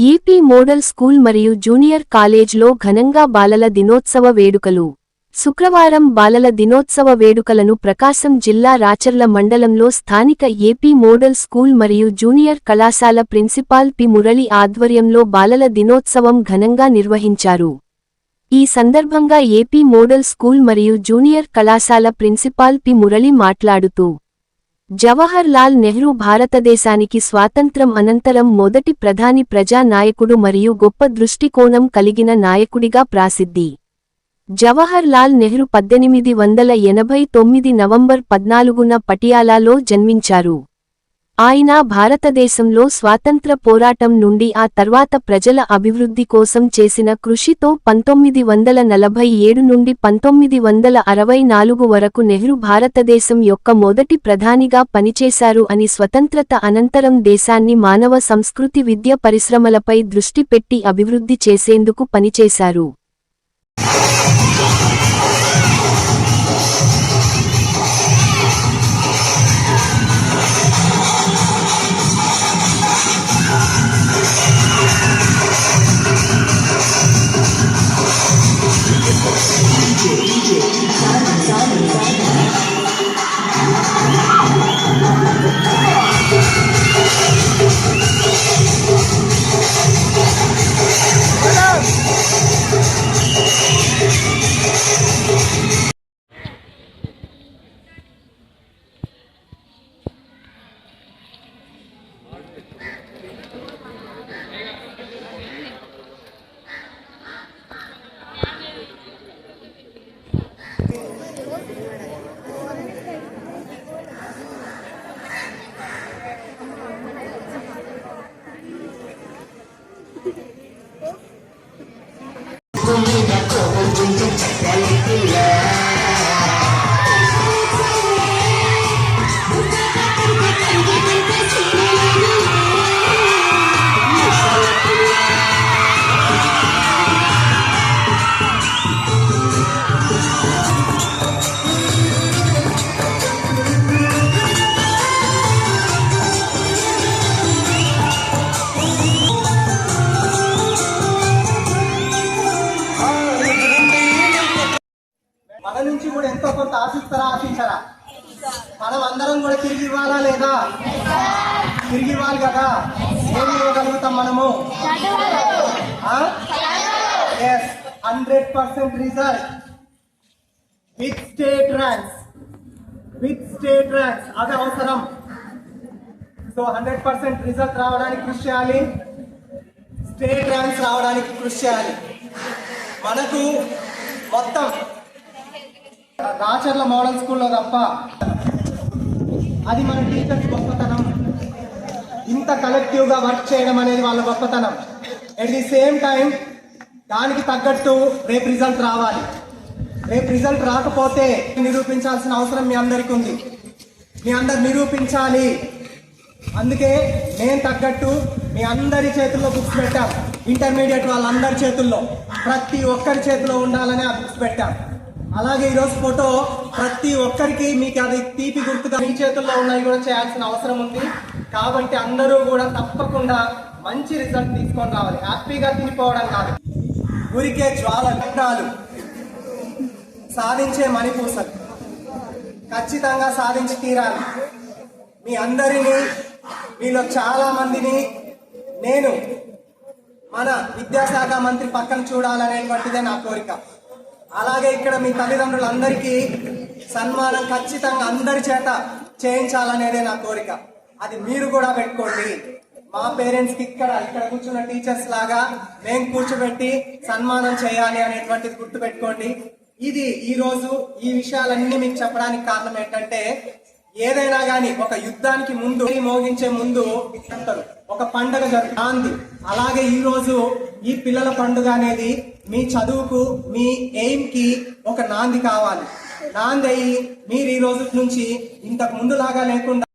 EP model school మరియు junior కాలేజ్లో ఘనంగా బాలల దినోత్సవ వేడుకలు. శుక్రవారం బాలల దినోత్సవ వేడుకలను ప్రకాశం జిల్లా రాచర్ల మండలంలో స్థానిక ఏపీ మోడల్ స్కూల్ మరియు జూనియర్ కళాశాల ప్రిన్సిపాల్ పి. మురళి ఆధ్వర్యంలో బాలల దినోత్సవం ఘనంగా నిర్వహించారు. ఈ సందర్భంగా ఏపీ మోడల్ స్కూల్ మరియు జూనియర్ కళాశాల ప్రిన్సిపాల్ పి. మురళి మాట్లాడుతూ జవహర్ లాల్ నెహ్రూ భారతదేశానికి స్వాతంత్రం అనంతరం మొదటి ప్రధాని ప్రజా నాయకుడు మరియు గొప్ప దృష్టికోణం కలిగిన నాయకుడిగా ప్రాసిద్ధి. జవహర్ లాల్ నెహ్రూ పద్దెనిమిది వందల ఎనభై తొమ్మిది నవంబర్ పద్నాలుగున పటియాలాలో జన్మించారు. ఆయన భారతదేశంలో స్వాతంత్ర పోరాటం నుండి ఆ తర్వాత ప్రజల అభివృద్ధి కోసం చేసిన కృషితో పంతొమ్మిది వందల నలభై ఏడు నుండి పంతొమ్మిది వందల అరవై నాలుగు వరకు నెహ్రూ భారతదేశం యొక్క మొదటి ప్రధానిగా పనిచేశారు అని స్వతంత్రత అనంతరం దేశాన్ని మానవ సంస్కృతి విద్య పరిశ్రమలపై దృష్టి పెట్టి అభివృద్ధి చేసేందుకు పనిచేశారు. ఎంతో కొంత ఆశిస్తారా ఆశించారా? మనం అందరం కూడా తిరిగి ఇవ్వాలా లేదా? తిరిగి ఇవ్వాలి కదా? ఏమి ఇవ్వగలుగుతాం మనము? Yes hundred percent result with state ranks with state ranks అది అవసరం. సో హండ్రెడ్ పర్సెంట్ రిజల్ట్ రావడానికి కృషి చేయాలి. స్టేట్ ర్యాంక్స్ రావడానికి కృషి చేయాలి. మనకు మొత్తం రాచర్ల మోడల్ స్కూల్లో తప్ప అది మన టీచర్స్ గొప్పతనం. ఇంత కలెక్టివ్గా వర్క్ చేయడం అనేది వాళ్ళ గొప్పతనం. ఎట్ ది సేమ్ టైం దానికి తగ్గట్టు రేపు రిజల్ట్ రావాలి. రేపు రిజల్ట్ రాకపోతే నిరూపించాల్సిన అవసరం మీ అందరికీ ఉంది. మీ అందరు నిరూపించాలి. అందుకే నేను తగ్గట్టు మీ అందరి చేతుల్లో బుక్స్ పెట్టాం. ఇంటర్మీడియట్ వాళ్ళందరి చేతుల్లో. ప్రతి ఒక్కరి చేతిలో ఉండాలని ఆ బుక్స్ పెట్టాం. అలాగే ఈరోజు ఫోటో ప్రతి ఒక్కరికి మీకు అది తీపి గుర్తుగా మీ చేతుల్లో ఉన్నాయి కూడా చేయాల్సిన అవసరం ఉంది. కాబట్టి అందరూ కూడా తప్పకుండా మంచి రిజల్ట్ తీసుకొని రావాలి. హ్యాపీగా తినిపోవడం కాదు. ఊరికే జ్వాల విగ్రహాలు సాధించే మణిపూసలు ఖచ్చితంగా సాధించి తీరాలి. మీ అందరినీ మీలో చాలా మందిని నేను మన విద్యాశాఖ మంత్రి పక్కన చూడాలనేటువంటిదే నా కోరిక. అలాగే ఇక్కడ మీ తల్లిదండ్రులందరికీ సన్మానం ఖచ్చితంగా అందరి చేత చేయించాలనేదే నా కోరిక. అది మీరు కూడా పెట్టుకోండి. మా పేరెంట్స్కి ఇక్కడ ఇక్కడ కూర్చున్న టీచర్స్ లాగా మేము కూర్చోబెట్టి సన్మానం చేయాలి అనేటువంటిది గుర్తు పెట్టుకోండి ఇది ఈ రోజు ఈ విషయాలన్నీ మీకు చెప్పడానికి కారణం ఏంటంటే ఏదైనా గాని ఒక యుద్ధానికి ముందు మోగించే ముందు అంటారు. ఒక పండగ జరుగుతుంది అలాగే ఈ రోజు ఈ పిల్లల పండుగ అనేది మీ చదువుకు మీ ఎయిమ్కి ఒక నాంది కావాలి. నాంది అయ్యి మీరు ఈ రోజు నుంచి ఇంతకు ముందులాగా లేకుండా